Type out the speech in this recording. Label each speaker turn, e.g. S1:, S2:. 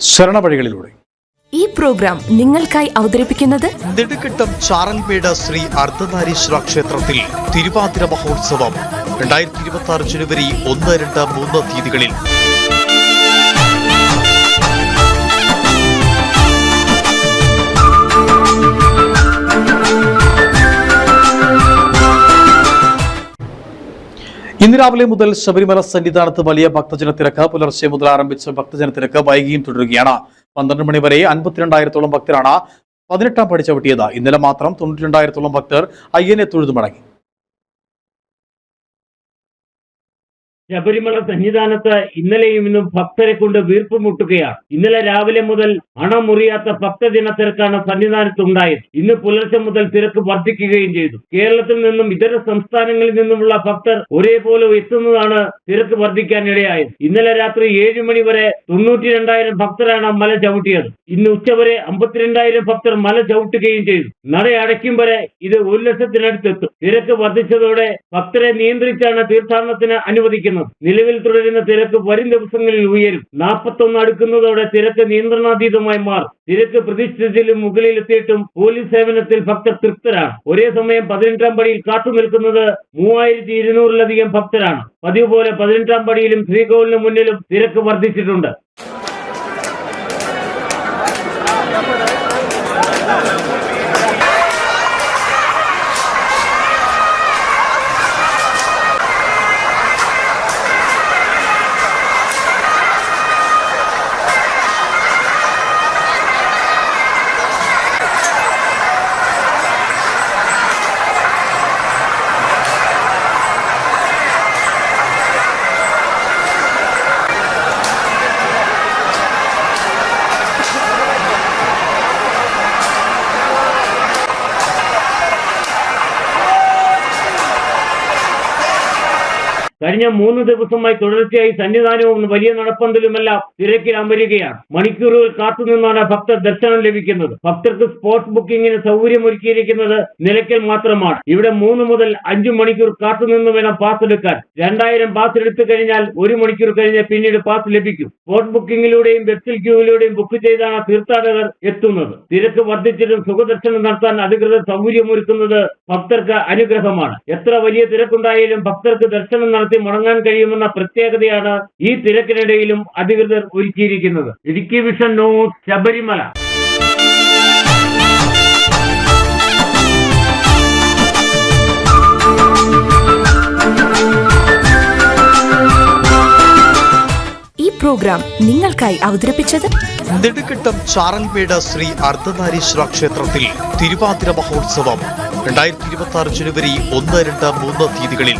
S1: ശരണവഴികളിലൂടെ.
S2: ഈ പ്രോഗ്രാം നിങ്ങൾക്കായി അവതരിപ്പിക്കുന്നത്
S3: നെടുങ്കണ്ടം ചാറൽമേട് ശ്രീ അർദ്ധനാരീശ്വര ക്ഷേത്രത്തിൽ തിരുവാതിര മഹോത്സവം. രണ്ടായിരത്തി ഇരുപത്തി ആറ് ജനുവരി ഒന്ന് രണ്ട് മൂന്ന് തീയതികളിൽ.
S1: ഇന്ന് രാവിലെ മുതൽ ശബരിമല സന്നിധാനത്ത് വലിയ ഭക്തജന തിരക്ക് പുലർച്ചെ മുതൽ ആരംഭിച്ച ഭക്തജന തിരക്ക് വൈകിയും തുടരുകയാണ്. പന്ത്രണ്ട് മണി വരെ അൻപത്തിരണ്ടായിരത്തോളം ഭക്തരാണ് പതിനെട്ടാം പടി ചവിട്ടിയത് ഇന്നലെ മാത്രം തൊണ്ണൂറ്റി രണ്ടായിരത്തോളം ഭക്തർ അയ്യനെ തൊഴുതു മടങ്ങി.
S4: ശബരിമല സന്നിധാനത്ത് ഇന്നലെയും ഇന്നും ഭക്തരെ കൊണ്ട് വീർപ്പ് മുട്ടുകയാണ്. ഇന്നലെ രാവിലെ മുതൽ അണമുറിയാത്ത ഭക്തജന തിരക്കാണ് സന്നിധാനത്ത് ഉണ്ടായത് ഇന്ന് പുലർച്ചെ മുതൽ തിരക്ക് വർദ്ധിക്കുകയും ചെയ്തു. കേരളത്തിൽ നിന്നും ഇതര സംസ്ഥാനങ്ങളിൽ നിന്നുമുള്ള ഭക്തർ ഒരേപോലെ എത്തുന്നതാണ് തിരക്ക് വർദ്ധിക്കാൻ ഇടയായത് ഇന്നലെ രാത്രി ഏഴു മണി വരെ തൊണ്ണൂറ്റി രണ്ടായിരം ഭക്തരാണ് മല ചവിട്ടിയത്. ഇന്ന് ഉച്ചവരെ അമ്പത്തിരണ്ടായിരം ഭക്തർ മല ചവിട്ടുകയും ചെയ്തു. നട അടയ്ക്കും വരെ ഇത് ഒരു ലക്ഷത്തിനടുത്തെത്തും. തിരക്ക് വർദ്ധിച്ചതോടെ ഭക്തരെ നിയന്ത്രിച്ചാണ് തീർത്ഥാടനത്തിന് അനുവദിക്കുന്നത്. നിലവിൽ തുടരുന്ന തിരക്ക് വരും ദിവസങ്ങളിൽ ഉയരും. നാൽപ്പത്തൊന്ന് അടുക്കുന്നതോടെ തിരക്ക് നിയന്ത്രണാതീതമായി മാറും. തിരക്ക് പ്രതീക്ഷിച്ചതിലും മുകളിലെത്തിയിട്ടും പോലീസ് സേവനത്തിൽ ഭക്തർ തൃപ്തരാണ്. ഒരേ സമയം പതിനെട്ടാം പടിയിൽ കാത്തുനിൽക്കുന്നത് മൂവായിരത്തി ഇരുന്നൂറിലധികം ഭക്തരാണ്. പതിവ് പോലെ പതിനെട്ടാം പടിയിലും ശ്രീകോവിലിന് മുന്നിലും തിരക്ക് വർദ്ധിച്ചിട്ടുണ്ട്. കഴിഞ്ഞ മൂന്ന് ദിവസമായി തുടർച്ചയായി സന്നിധാനവും വലിയ നടപ്പന്തലുമെല്ലാം തിരക്കിടാൻ വരികയാണ് മണിക്കൂറുകൾ കാത്തുനിന്നാണ് ഭക്തർ ദർശനം ലഭിക്കുന്നത്. ഭക്തർക്ക് സ്പോട്ട് ബുക്കിംഗിന് സൗകര്യമൊരുക്കിയിരിക്കുന്നത് നിലയ്ക്കൽ മാത്രമാണ്. ഇവിടെ മൂന്ന് മുതൽ അഞ്ചു മണിക്കൂർ കാത്തുനിന്ന് വേണം പാസ് എടുക്കാൻ. രണ്ടായിരം പാസ് എടുത്തു കഴിഞ്ഞാൽ ഒരു മണിക്കൂർ കഴിഞ്ഞ് പിന്നീട് പാസ് ലഭിക്കും. സ്പോട്ട് ബുക്കിംഗിലൂടെയും വെബ്സിൽ ക്യൂവിലൂടെയും ബുക്ക് ചെയ്താണ് തീർത്ഥാടകർ എത്തുന്നത്. തിരക്ക് വർദ്ധിച്ചിട്ടും സുഖദർശനം നടത്താൻ അധികൃതർ സൗകര്യമൊരുക്കുന്നത് ഭക്തർക്ക് അനുഗ്രഹമാണ്. എത്ര വലിയ തിരക്കുണ്ടായാലും ഭക്തർക്ക് ദർശനം നടത്തി മടങ്ങാൻ കഴിയുമെന്ന പ്രത്യേകതയാണ് ഈ തിരക്കിനിടയിലും അധികൃതർ ഒരുക്കിയിരിക്കുന്നത്. Idukki vision news Sabarimala.
S2: ഈ പ്രോഗ്രാം നിങ്ങൾക്കായി അവതരിപ്പിച്ചത്
S3: നെടുകെട്ടം ചാറൽമേട് ശ്രീ അർദ്ധനാരീശ്വര ക്ഷേത്രത്തിൽ തിരുവാതിര മഹോത്സവം. രണ്ടായിരത്തി ഇരുപത്തി ആറ് ജനുവരി ഒന്ന് രണ്ട് മൂന്ന് തീയതികളിൽ